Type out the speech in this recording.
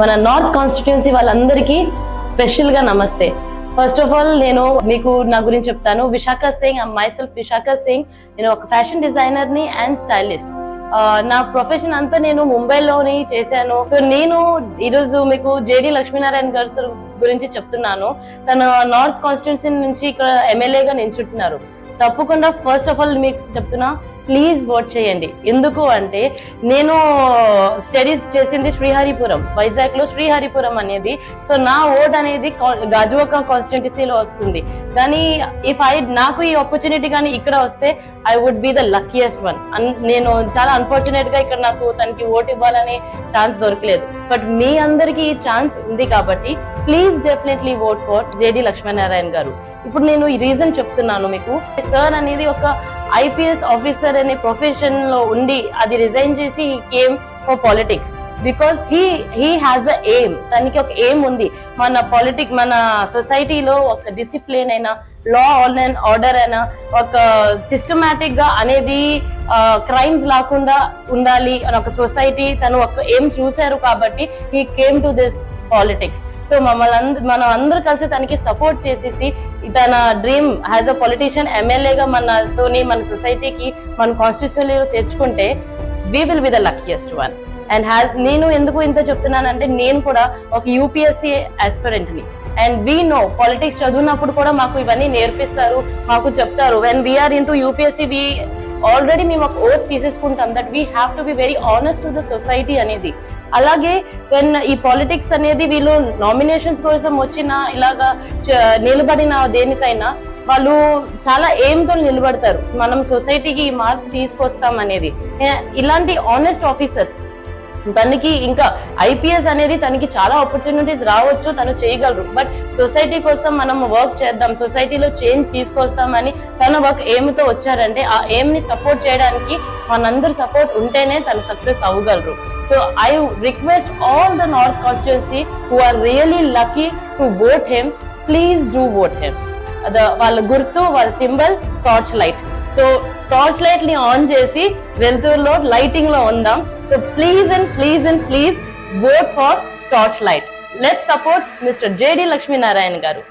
మన north constituency వాళ్ళందరికీ స్పెషల్గా నమస్తే. ఫస్ట్ ఆఫ్ ఆల్ నేను మీకు నా గురించి చెప్తాను. Vishakha Singh myself Vishakha Singh. నేను ఒక ఫ్యాషన్ డిజైనర్ని అండ్ స్టైలిస్ట్ నా ప్రొఫెషన్ అంతా నేను ముంబైలోని చేశాను. సో నేను ఈరోజు మీకు జేడి లక్ష్మీనారాయణ గారు సార్ గురించి చెప్తున్నాను. తన నార్త్ కాన్స్టిట్యున్సీ నుంచి ఇక్కడ ఎమ్మెల్యేగా నించుంటున్నారు. తప్పకుండా ఫస్ట్ ఆఫ్ ఆల్ మీకు చెప్తున్నా ప్లీజ్ ఓట్ చేయండి. ఎందుకు అంటే నేను స్టడీస్ చేసింది శ్రీహరిపురం వైజాగ్లో శ్రీహరిపురం అనేది. సో నా ఓట్ అనేది కా- గాజువాక కాన్స్టిట్యున్సీలో వస్తుంది. కానీ ఇఫ్ ఐ నాకు ఈ ఆపర్చునిటీ కానీ ఇక్కడ వస్తే I would be the luckiest one నేను చాలా అన్ఫార్చునేట్గా ఇక్కడ నాకు తనకి ఓట్ ఇవ్వాలనే ఛాన్స్ దొరకలేదు. బట్ మీ అందరికీ ఈ ఛాన్స్ ఉంది కాబట్టి please definitely vote for JD Lakshminarayana గారు. ఇప్పుడు నేను ఈ రీజన్ చెప్తున్నాను మీకు. సార్ అనేది ఒక ఐపీఎస్ ఆఫీసర్ అనే ప్రొఫెషన్లో ఉండి అది రిజైన్ చేసి he came for politics because he he has a aim తనకి ఒక ఎయిమ్ ఉంది. మన పాలిటిక్ మన సొసైటీలో ఒక డిసిప్లిన్ అయినా లా అండ్ ఆర్డర్ అయినా ఒక సిస్టమేటిక్గా అనేది క్రైమ్స్ లేకుండా ఉండాలి అని ఒక సొసైటీ తను ఒక ఏం చూశారు కాబట్టి he came to this politics so మమ్మల్ని మనం అందరూ కలిసి తనకి సపోర్ట్ చేసేసి తన డ్రీమ్ యాజ్ అ పొలిటీషియన్ ఎమ్మెల్యేగా మనతోని మన సొసైటీకి మన కాన్స్టిట్యూషన్లో తెచ్చుకుంటే we will be the luckiest one and నేను ఎందుకు ఇంత చెప్తున్నానంటే నేను కూడా ఒక యూపీఎస్సీ ఆస్పిరెంట్ని అండ్ వీ నో. పాలిటిక్స్ చదివినప్పుడు కూడా మాకు ఇవన్నీ నేర్పిస్తారు మాకు చెప్తారు. When we are into UPSC we already మేము ఒక oath తీసేసుకుంటాం that we have to be very honest to the society అనేది. అలాగే వెన్ ఈ పాలిటిక్స్ అనేది వీళ్ళు నామినేషన్స్ కోసం వచ్చిన ఇలాగా చ- నిలబడిన దేనికైనా వాళ్ళు చాలా ఏమ్తో నిలబడతారు. మనం సొసైటీకి ఈ మార్పు తీసుకొస్తాం అనేది. ఇలాంటి ఆనెస్ట్ ఆఫీసర్స్ తనకి ఇంకా ఐపీఎస్ అనేది తనకి చాలా ఆపర్చునిటీస్ రావచ్చు తను చేయగలరు. బట్ సొసైటీ కోసం మనం వర్క్ చేద్దాం సొసైటీలో చేంజ్ తీసుకొస్తామని తన వర్క్ ఏమితో వచ్చారంటే ఆ ఎయిమ్ని సపోర్ట్ చేయడానికి మనందరు సపోర్ట్ ఉంటేనే తను success అవ్వగలరు. So I request all the north constituency who are really lucky to vote him please do vote him వాళ్ళ గుర్తు వాళ్ళ symbol torch light so torch లైట్ని ఆన్ చేసి వెలుతురులో లైటింగ్లో ఉందాం. So please and please and please vote for torch light let support mister JD Lakshminarayana గారు.